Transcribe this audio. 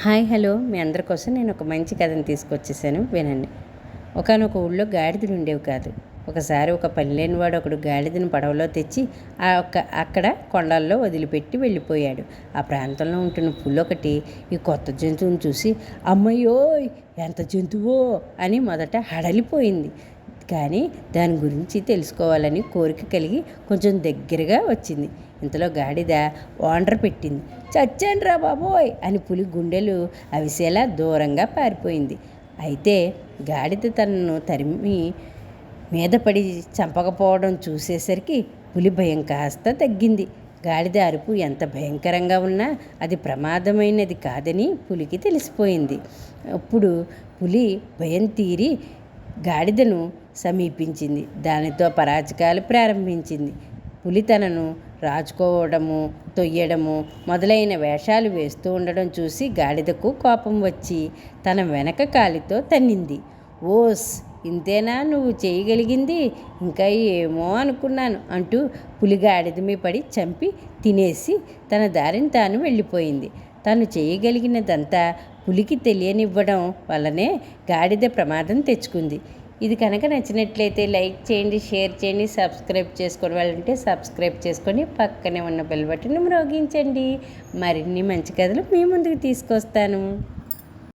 Hi hello. మీ అందరి కోసం నేను ఒక మంచి కథను తీసుకొచ్చేసాను. వినండి. ఒకనొక ఊళ్ళో గాడిదలు ఉండేవి కాదు. ఒకసారి ఒక పని లేనివాడు ఒకడు గాడిదను పడవలో తెచ్చి ఆ ఒక్క అక్కడ కొండల్లో వదిలిపెట్టి వెళ్ళిపోయాడు. ఆ ప్రాంతంలో ఉంటున్న పుల్లొకటి ఒకటి ఈ కొత్త జంతువుని చూసి అమ్మయ్యో ఎంత జంతువో అని మొదట హడలిపోయింది. కానీ దాని గురించి తెలుసుకోవాలని కోరిక కలిగి కొంచెం దగ్గరగా వచ్చింది. ఇంతలో గాడిద ఓండ్ర పెట్టింది. చచ్చాను రా బాబోయ్ అని పులి గుండెలు అవిసేలా దూరంగా పారిపోయింది. అయితే గాడిద తనను తరిమి మీద పడి చంపకపోవడం చూసేసరికి పులి భయం కాస్త తగ్గింది. గాడిద అరుపు ఎంత భయంకరంగా ఉన్నా అది ప్రమాదమైనది కాదని పులికి తెలిసిపోయింది. అప్పుడు పులి భయం తీరి గాడిదను సమీపించింది. దానితో పరాచకాలు ప్రారంభించింది. పులి తనను రాచుకోవడము తొయ్యడము మొదలైన వేషాలు వేస్తూ ఉండడం చూసి గాడిదకు కోపం వచ్చి తన వెనక కాలితో తన్నింది. ఓస్ ఇంతేనా? నువ్వు చేయగలిగింది? ఇంకా ఏమో అనుకున్నాను అంటూ పులి గాడిద పడి చంపి తినేసి తన దారిని తాను వెళ్ళిపోయింది. తను చేయగలిగినదంతా పులికి తెలియనివ్వడం వల్లనే గాడిద ప్రమాదం తెచ్చుకుంది. ఇది కనుక నచ్చినట్లయితే లైక్ చేయండి షేర్ చేయండి సబ్స్క్రైబ్ చేసుకొని వాళ్ళంటే సబ్స్క్రైబ్ చేసుకొని పక్కనే ఉన్న బెల్ బటన్ మ్రోగించండి. మరిన్ని మంచి కథలు మీ ముందుకు తీసుకొస్తాను.